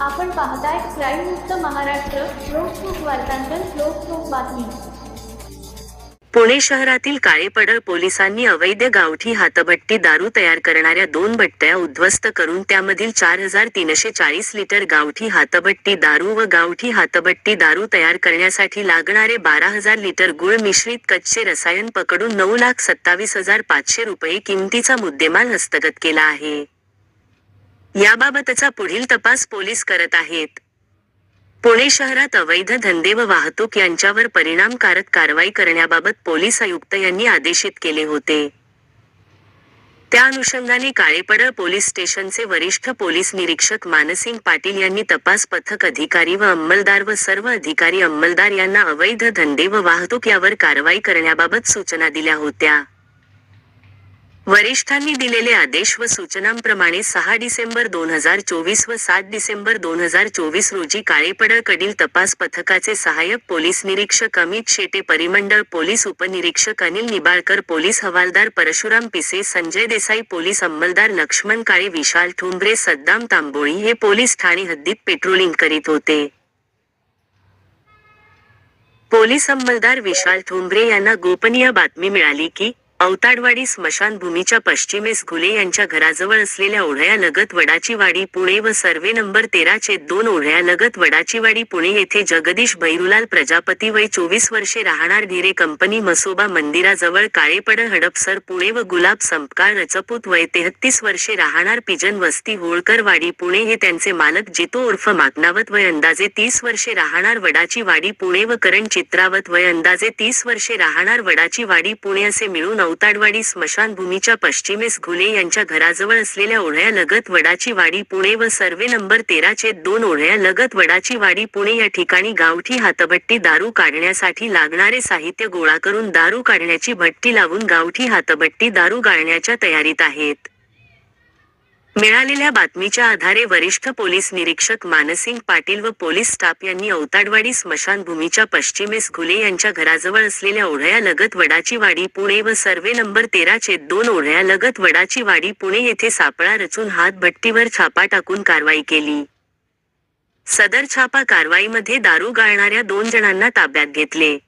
आपण पाहताय क्राईम मुक्त महाराष्ट्र लोकसुख वार्तांकन लोकसुख बातमी. पुणे शहरातील काळेपडळ पोलिसांनी अवैध गावठी हातभट्टी दारू तयार करणाऱ्या दोन भट्ट्या उद्ध्वस्त करून त्यामधील चार हजार तीनशे चाळीस लिटर गावठी हातभट्टी दारू व गावठी हातभट्टी दारू तयार करण्यासाठी लागणारे बारा हजार लिटर गुळ मिश्रित कच्चे रसायन पकडून नऊ लाख सत्तावीस हजार पाचशे रुपये किमतीचा मुद्देमाल हस्तगत केला आहे. याबाबतचा पुढील तपास पोलीस करत आहेत. पुणे शहरात अवैध धंदे व वाहतूक यांच्यावर परिणामकारक कारवाई करण्याबाबत पोलीस आयुक्त यांनी आदेशित केले होते. त्या अनुषंगाने काळेपडळ पोलीस स्टेशनचे वरिष्ठ पोलीस निरीक्षक मानसिंग पाटील यांनी तपास पथक अधिकारी व अंमलदार व सर्व अधिकारी अंमलदार यांना अवैध धंदे व वाहतूक यावर कारवाई करण्याबाबत सूचना दिल्या होत्या. वरिष्ठांनी दिलेले आदेश व सूचनांप्रमाणे सहा डिसेंबर दोन हजार चोवीस व सात डिसेंबर दोन हजार चोवीस रोजी काळेपडळकडील तपास पथकाचे सहाय्यक पोलीस निरीक्षक अमित शेटे परिमंडळ पोलीस उपनिरीक्षक अनिल निबाळकर पोलीस हवालदार परशुराम पिसे संजय देसाई पोलीस अंमलदार लक्ष्मण काळे विशाल ठुंबरे सद्दाम तांबोळी हे पोलीस ठाणे हद्दीत पेट्रोलिंग करीत होते. पोलीस अंमलदार विशाल ठोंबरे यांना गोपनीय बातमी मिळाली की औताडवाडी स्मशानभूमीच्या पश्चिमेस घुले यांच्या घराजवळ असलेल्या ओढ्यालगत लगत वडाचीवाडी पुणे व सर्वे नंबर तेराचे दोन ओढ्या लगत वडाचीवाडी पुणे येथे जगदीश भैरुलाल प्रजापती वय चोवीस वर्षे राहणार ढिरे कंपनी मसोबा मंदिराजवळ काळेपड हडपसर पुणे व गुलाब संपकाळ रचपूत वय तेहत्तीस वर्षे राहणार पिजन वस्ती होळकरवाडी पुणे हे त्यांचे मालक जितो उर्फ माकनावत वय अंदाजे तीस वर्षे राहणार वडाची वाडी पुणे व करण चित्रावत वय अंदाजे तीस वर्षे राहणार वडाची वाडी पुणे असे मिळून अवताडवाडी स्मशानभूमीच्या पश्चिमेस घुले यांच्या घराजवळ असलेल्या ओढ्यालगत वडाची वाडी पुणे व सर्वे नंबर तेराचे दोन ओढ्यालगत वडाची वाडी पुणे या ठिकाणी गावठी हातभट्टी दारू काढण्यासाठी लागणारे साहित्य गोळा करून दारू काढण्याची भट्टी लावून गावठी हातभट्टी दारू गाळण्याच्या तयारीत आहेत. मिळालेल्या बातमीच्या आधारे वरिष्ठ पोलीस निरीक्षक मानसिंग पाटील व पोलीस स्टाफ यांनी औताडवाडी स्मशानभूमीच्या पश्चिमेस घुले यांच्या घराजवळ असलेल्या ओढ्यालगत वडाची वाडी पुणे व सर्वे नंबर तेराचे दोन ओढ्यालगत वडाची वाडी पुणे येथे सापळा रचून हातभट्टीवर छापा टाकून कारवाई केली. सदर छापा कारवाईमध्ये दारू गाळणाऱ्या दोन जणांना ताब्यात घेतले.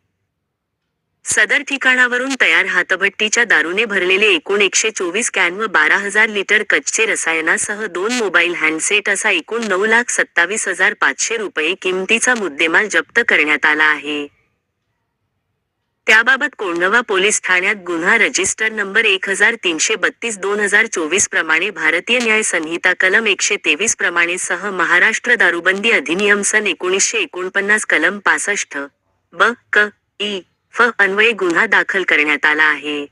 सदर ठिकाणावरून तयार हातभट्टीच्या दारूने भरलेले एकूण एकशे चोवीस कॅन व बारा हजार लिटर कच्चे रसायनासह दोन मोबाईल हँडसेट असा एकूण नऊ लाख सत्तावीस हजार पाचशे रुपये किमतीचा मुद्देमाल जप्त करण्यात आला आहे. त्याबाबत कोंढवा पोलीस ठाण्यात गुन्हा रजिस्टर नंबर एक हजार तीनशे बत्तीस दोन हजार चोवीस प्रमाणे भारतीय न्याय संहिता कलम एकशे तेवीस प्रमाणे सह महाराष्ट्र दारूबंदी अधिनियम सन एकोणीसशे एकोणपन्नास कलम पासष्ट ब क ई फ अन्वये गुन्हा दाखल करण्यात आला आहे.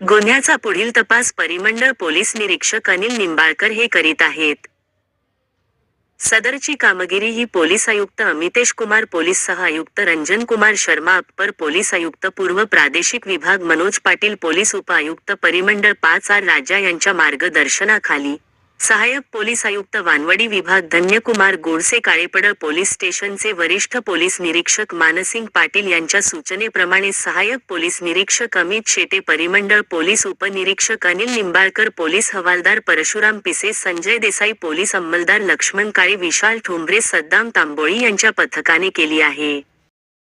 गुन्ह्याचा पुढील तपास परिमंडळ पोलीस निरीक्षक अनिल निंबाळकर हे करीत आहेत. सदरची कामगिरी ही पोलीस आयुक्त अमितेश कुमार पोलीस सह आयुक्त रंजन कुमार शर्मा अप्पर पोलीस आयुक्त पूर्व प्रादेशिक विभाग मनोज पाटील पोलीस उपआयुक्त परिमंडळ पाच आर राजा यांच्या मार्गदर्शनाखाली सहाय्यक पोलीस आयुक्त वानवडी विभाग धन्यकुमार गोडसे काळेपडळ पोलीस स्टेशनचे वरिष्ठ पोलीस निरीक्षक मानसिंग पाटील यांच्या सूचनेप्रमाणे सहाय्यक पोलीस निरीक्षक अमित शेटे परिमंडळ पोलीस उपनिरीक्षक अनिल निंबाळकर पोलीस हवालदार परशुराम पिसे संजय देसाई पोलीस अंमलदार लक्ष्मण काळे विशाल ठोंबरे सद्दाम तांबोळी यांच्या पथकाने केली आहे.